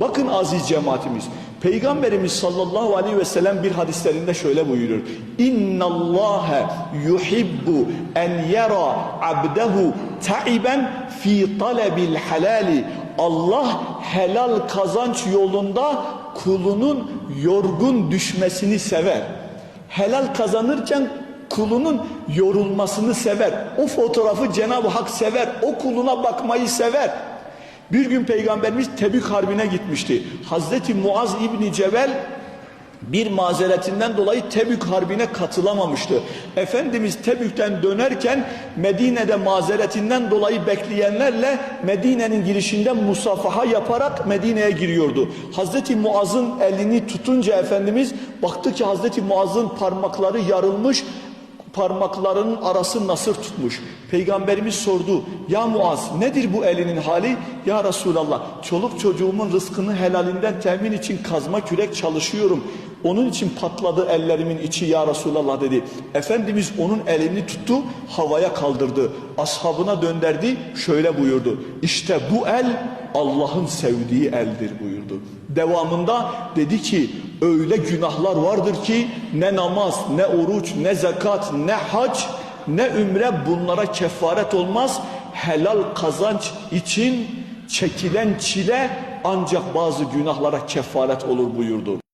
Bakın aziz cemaatimiz. Peygamberimiz sallallahu aleyhi ve sellem bir hadislerinde şöyle buyurur. İnna Allah yuhibbu en yara abdehu taiben fi talebil halali. Allah helal kazanç yolunda kulunun yorgun düşmesini sever. Helal kazanırken kulunun yorulmasını sever. O fotoğrafı Cenab-ı Hak sever. O kuluna bakmayı sever. Bir gün Peygamberimiz Tebük Harbi'ne gitmişti. Hazreti Muaz İbni Cebel bir mazeretinden dolayı Tebük Harbi'ne katılamamıştı. Efendimiz Tebük'ten dönerken Medine'de mazeretinden dolayı bekleyenlerle Medine'nin girişinde musafaha yaparak Medine'ye giriyordu. Hazreti Muaz'ın elini tutunca Efendimiz baktı ki Hazreti Muaz'ın parmakları yarılmış parmaklarının arası nasır tutmuş. Peygamberimiz sordu. Ya Muaz nedir bu elinin hali? Ya Resulallah çoluk çocuğumun rızkını helalinden temin için kazma kürek çalışıyorum. Onun için patladı ellerimin içi ya Resulallah dedi. Efendimiz onun elini tuttu havaya kaldırdı. Ashabına dönderdi şöyle buyurdu. İşte bu el Allah'ın sevdiği eldir buyurdu. Devamında dedi ki öyle günahlar vardır ki ne namaz, ne oruç, ne zekat, ne hac, ne ümre bunlara kefaret olmaz. Helal kazanç için çekilen çile ancak bazı günahlara kefaret olur buyurdu.